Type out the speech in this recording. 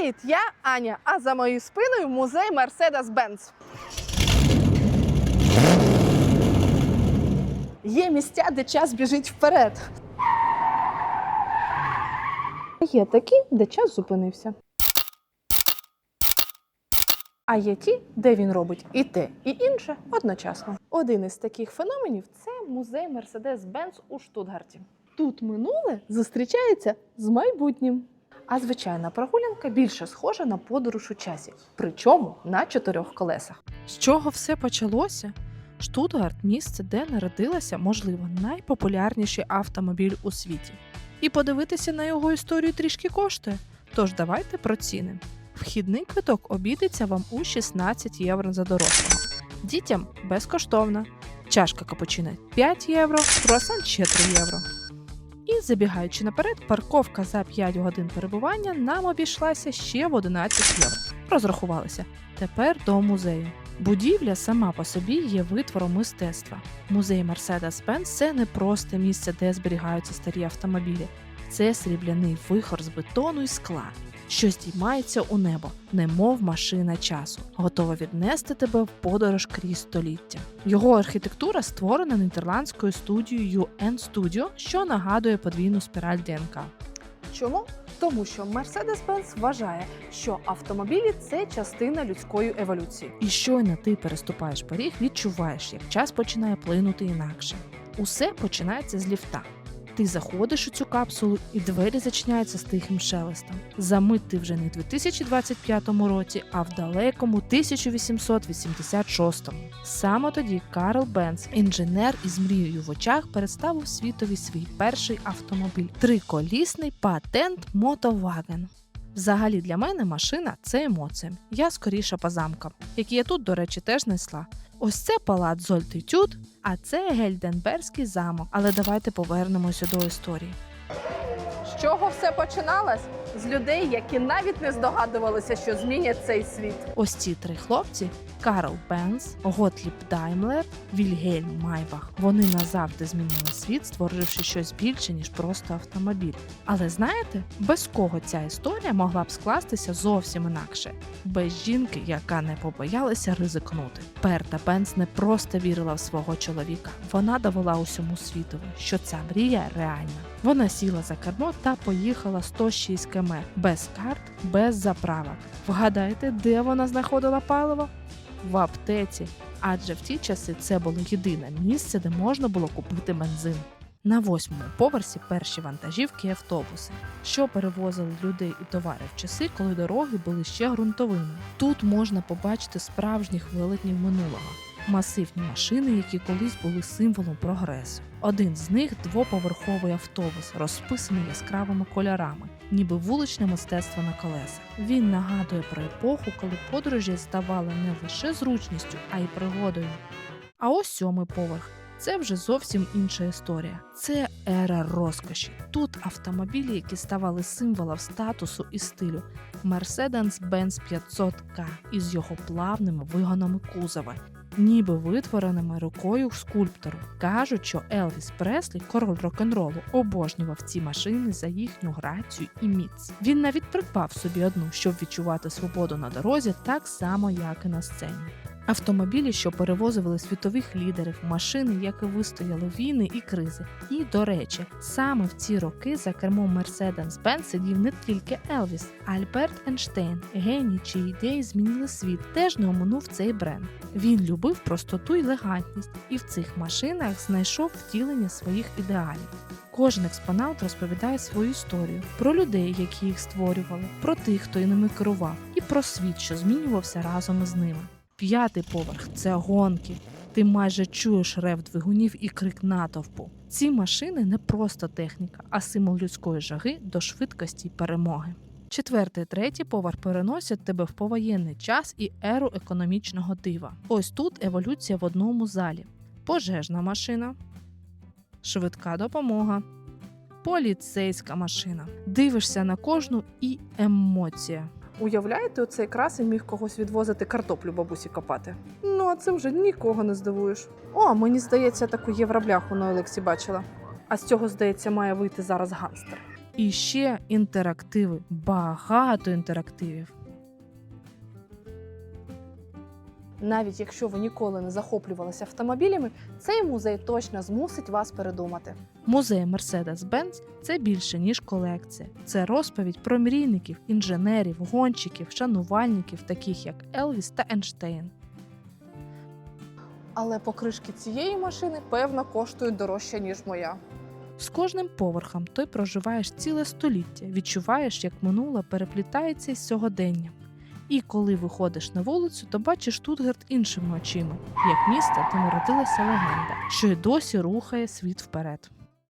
Привіт, я Аня. А за моєю спиною музей Mercedes-Benz. Є місця, де час біжить вперед. Є такі, де час зупинився. А є ті, де він робить і те, і інше одночасно. Один із таких феноменів це музей Mercedes-Benz у Штутгарті. Тут минуле зустрічається з майбутнім. А звичайна прогулянка більше схожа на подорож у часі, причому на чотирьох колесах. З чого все почалося? Штутгарт місце, де народилася, можливо, найпопулярніший автомобіль у світі. І подивитися на його історію трішки коштує. Тож давайте про ціни. Вхідний квиток обійдеться вам у 16 євро за дорослого. Дітям безкоштовно. Чашка капучино 5 євро, круасан ще 3 євро. І забігаючи наперед, парковка за 5 годин перебування нам обійшлася ще в 11 євро. Розрахувалися. Тепер до музею. Будівля сама по собі є витвором мистецтва. Музей Mercedes-Benz – це не просто місце, де зберігаються старі автомобілі. Це срібляний вихор з бетону і скла, що здіймається у небо, немов машина часу, готова віднести тебе в подорож крізь століття. Його архітектура створена нідерландською студією UN Studio, що нагадує подвійну спіраль ДНК. Чому? Тому що Mercedes-Benz вважає, що автомобілі це частина людської еволюції. І щойно ти переступаєш поріг, відчуваєш, як час починає плинути інакше. Усе починається з ліфта. Ти заходиш у цю капсулу, і двері зачиняються з тихим шелестом. Замить ти вже не в 2025 році, а в далекому 1886. Саме тоді Карл Бенц, інженер із мрією в очах, представив світові свій перший автомобіль триколісний патент Мотоваген. Взагалі для мене машина це емоція. Я скоріше по замкам, які я тут, до речі, теж несла. Ось це палац Зольтитюд, а це Гельденберзький замок. Але давайте повернемося до історії. З чого все починалось? З людей, які навіть не здогадувалися, що змінять цей світ. Ось ці три хлопці: Карл Бенц, Готліб Даймлер, Вільгельм Майбах. Вони назавжди змінили світ, створивши щось більше ніж просто автомобіль. Але знаєте, без кого ця історія могла б скластися зовсім інакше, без жінки, яка не побоялася ризикнути. Перта Бенц не просто вірила в свого чоловіка, вона довела усьому світові, що ця мрія реальна. Вона сіла за кермо та поїхала 106 км без карт, без заправок. Вгадайте, де вона знаходила паливо? В аптеці. Адже в ті часи це було єдине місце, де можна було купити бензин. На восьмому поверсі перші вантажівки і автобуси, що перевозили людей і товари в часи, коли дороги були ще ґрунтовими. Тут можна побачити справжніх велетнів минулого, масивні машини, які колись були символом прогресу. Один з них двоповерховий автобус, розписаний яскравими кольорами, ніби вуличне мистецтво на колесах. Він нагадує про епоху, коли подорожі ставали не лише зручністю, а й пригодою. А ось сьомий поверх. Це вже зовсім інша історія. Це ера розкоші. Тут автомобілі, які ставали символом статусу і стилю. Mercedes-Benz 500K із його плавними вигонами кузова, ніби витвореними рукою скульптору. Кажуть, що Елвіс Преслі, король рок-н-ролу, обожнював ці машини за їхню грацію і міць. Він навіть придбав собі одну, щоб відчувати свободу на дорозі, так само, як і на сцені. Автомобілі, що перевозили світових лідерів, машини, які вистояли війни і кризи. І, до речі, саме в ці роки за кермом Mercedes-Benz сидів не тільки Елвіс, а Альберт Ейнштейн, геній, чиї ідеї змінили світ, теж не оминув цей бренд. Він любив простоту й елегантність, і в цих машинах знайшов втілення своїх ідеалів. Кожен експонат розповідає свою історію про людей, які їх створювали, про тих, хто ними керував, і про світ, що змінювався разом із ними. П'ятий поверх це гонки. Ти майже чуєш рев двигунів і крик натовпу. Ці машини не просто техніка, а символ людської жаги до швидкості перемоги. Четвертий, третій поверх переносять тебе в повоєнний час і еру економічного дива. Ось тут еволюція в одному залі: пожежна машина, швидка допомога, поліцейська машина. Дивишся на кожну і емоція. Уявляєте, оцей красень міг когось відвозити картоплю бабусі копати. Ну, а цим вже нікого не здивуєш. О, мені здається, таку євробляху на Олексі бачила. А з цього, здається, має вийти зараз ганстер. І ще інтерактиви, багато інтерактивів. Навіть якщо ви ніколи не захоплювалися автомобілями, цей музей точно змусить вас передумати. Музей Mercedes-Benz – це більше ніж колекція. Це розповідь про мрійників, інженерів, гонщиків, шанувальників, таких як Елвіс та Ейнштейн. Але покришки цієї машини певно коштують дорожче, ніж моя. З кожним поверхом ти проживаєш ціле століття, відчуваєш, як минуле переплітається із сьогоденням. І коли виходиш на вулицю, то бачиш Штутгарт іншими очима, як місто, де народилася легенда, що й досі рухає світ вперед.